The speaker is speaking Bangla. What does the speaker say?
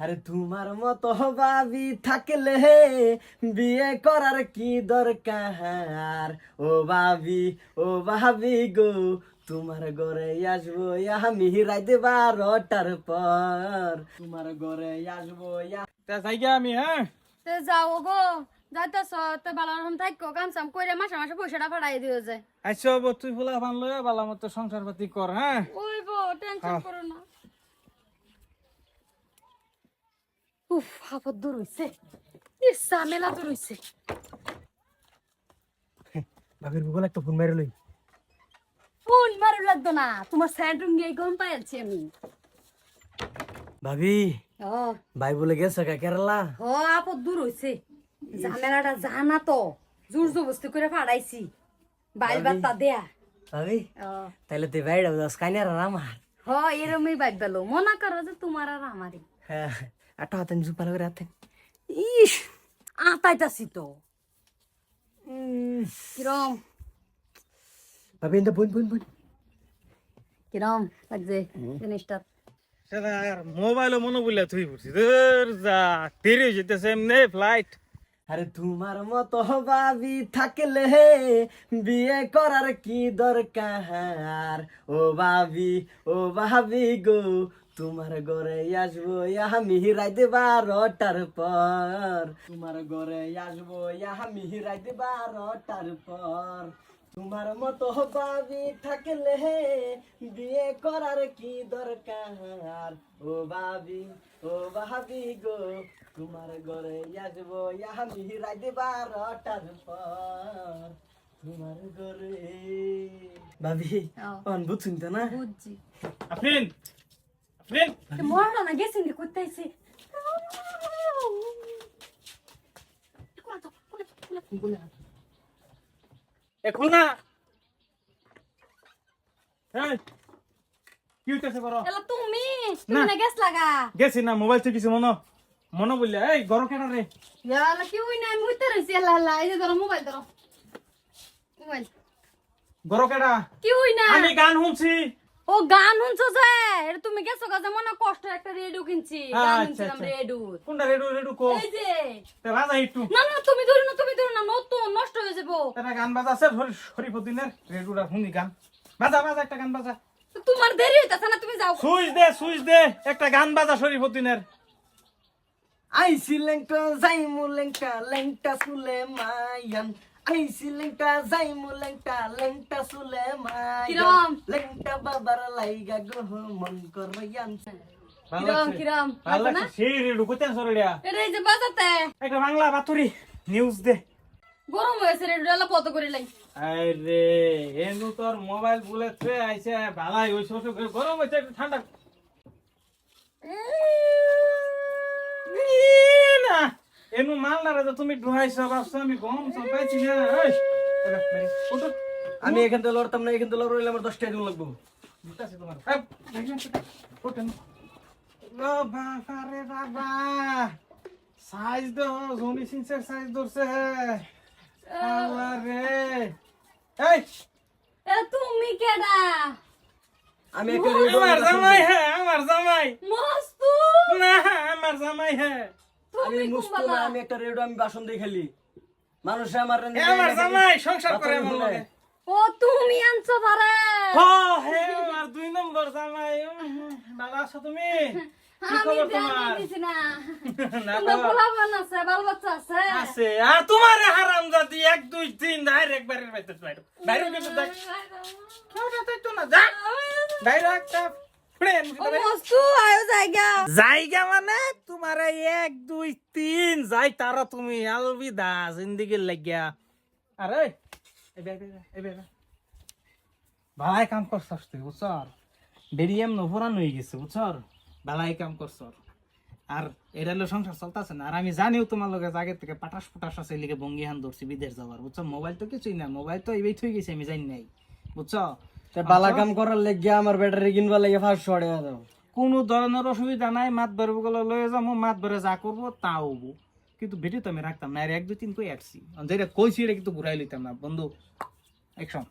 আরে তোমার মতো ভাবি থাকলে বিয়ে করার কি দরকার? ও ভাবি ও ভাবি গো তোমার ঘরে আসব আমি রাইতে বারোটার পর। তোমার ঘরে আসব ইয়া- আমি হ্যাঁ? যাও গো যাইতেছ তে বালা রকম থাকো কাম সাম কইরে মাসে মাসে পয়সাটা ফাড়াই দিও যায় আইসো বো তুই ফুলা ফান লয়ে বালা মতো সংসার পাতি কর হ্যাঁ? ওই বো টেনশন করো না। উফ আপদ দূর হইছে। ইস ঝামেলা দূর হইছে। ভাবির ভূগোল একটা ফোন মেরে লই। ফোন মারু লাগতো না তোমার স্যান্ডরুম গিয়ে গম পাইছি আমি। ভাবি ও। ভাই বলে গেছে কা কেরালা? ও আপদ দূর হইছে। ঝামেলাটা জানা তো জোর জবস্তি করে ফাড়াইছি। বাইল বাত্তা দেয়া। ভাবি তাহলে তুই বাইরে স্কাইনার আর আমার। হ এরমই বাইক দিল মনে করো যে তোমার আর আমারই। হ্যাঁ। একটা হাতেন জুপার করে হাতেন ইস আতাইতাছি তো। উম, কিরম? ভাবি এটা বোন বোন বোন কিরম লাগছে জিনিসটা? মোবাইলও মনে বললে তুই বুঝছি ধর যা দেরি হয়ে যেতেছে এমনি ফ্লাইট আরে তোমার মতো ভাবি থাকলে বিয়ে করার কি দরকার? ও ভাবি ও ভাবি গো, তোমার ঘরে আসব আমি রাইতে বারোটার পর। তোমার ঘরে আসব আমি রাইতে বারোটার পর। তোমার মতো ভাবি থাকলে বিয়ে করার কি দরকার? ও ভাবি ও ভাবি গো তোমার ঘরে আসব আমি রাইতে বারোটার পর। তোমার ঘরে। ভাবি ও। অন বুঝছেন তো না? বুঝছি। আফরিন আফরিন। মরলো না গেছেন রে করতেছি এখন না। কি হইতেছে করো এলা তুমি তুমি না। গেছ লাগা গেছি না মোবাইল থেকে কিছু মনো মনো বললে এই গরম কেন রে? এলা কি হই না আমি হইতে রইছি এলা এলা এই ধরো মোবাইল ধরো। মোবাইল। গরম কেডা? কি হই না আমি গান শুনছি। ও গান শুনছো যে? এটা তুমি গেছো কাজে মনে কষ্ট একটা রেডিও কিনছি। গান আচ্ছা, শুনছিলাম আচ্ছা। রেডিও। কোনটা রেডু রেডু কো? এই যে। তে বাজা একটু। না না তুমি ধরো না তুমি ধরো না নতুন নষ্ট হয়ে যাব। একটা গান বাজাছে শরীফুদ্দিনের রেডুরা শুনি গান। বাজা বাজা একটা গান বাজা। তোমার দেরি হইতাছে না তুমি যাও। সুইচ দে সুইচ দে একটা গান বাজা শরীফুদ্দিনের। আইসি লেংটা যাইমু লেংটা লেংটা সুলে মায়ান আইসি লেংটা যাইমু লেংটা লেংটা সুলে মায়ান কিরম? লেংটা বাবার লাইগা গহ মন করয়ান কিরম কিরম ভালো না লাগছে সেই রেডু এটা এই যে বাজাতে। একটা বাংলা বাতুরি নিউজ দে। গরম হয়েছে রেডিও এলা পত করে লাই। আরে এনু তোর মোবাইল বলেছে আইছে ভালাই ওই ছোট গরম হইছে একটু ঠান্ডা। ই না এনু মাল না রে তুমি ডুহাইছ আমি গম সব পাইছি না ওঠো। আমি এখান থেকে লড়তাম না এখান থেকে লড়লে আমার দশটা দিন লাগবো। সাইজ দো জনি সিনসের সাইজ ধরছে এই এটা তুমি কেডা আমি একটা আমার জামাই হ্যাঁ আমার জামাই মস্তু না আমার জামাই হ্যাঁ আমি মুস্তো না আমি একটা রেডিও আমি বাসন দিয়ে খেলি। মানুষ আমার আমার জামাই সংসার করে আমার ও তুমি আনছো পারে হ হে আমার দুই নম্বর জামাই ভালো আছো তুমি? আর তোমার হারাম জাতি এক দুই ডাইরেক্ট বাইতে বাইরে বাইরে কিন্তু দেখ কেউ তো না যা। বাইরে একটা জায়গা। মানে তোমার এক দুই তিন যাই তারা তুমি আলবিদা জিন্দিগির লাগিয়া। আরে ভালাই কাম করছস তুই বুঝছর বেরিয়াম নফরান হয়ে গেছে বুঝছর? ভালাই কাম করছর। আর এটা হলো সংসার চলতেছে না। আর আমি জানিও তোমার লগে আগে থেকে পাটাস পুটাস আছে লিগে বঙ্গি হান ধরছি বিদেশ যাওয়ার বুঝছ মোবাইল তো কিছুই না মোবাইল তো এই থই গেছে আমি জানি নাই বুঝছ বালা কাম করার লেগে আমার ব্যাটারি কিনবার লাগে ফার্স্ট শর্টে দাও। কোনো ধরনের অসুবিধা নাই মাত বেরবো গুলো লয়ে যাব মাত বেড়ে যা করব তা হব। কিন্তু ভিডিও তো আমি রাখতাম না আর এক দুই তিন কই আসছি। যেটা কইছি এটা কিন্তু ঘুরাই লইতাম না। বন্ধু একশন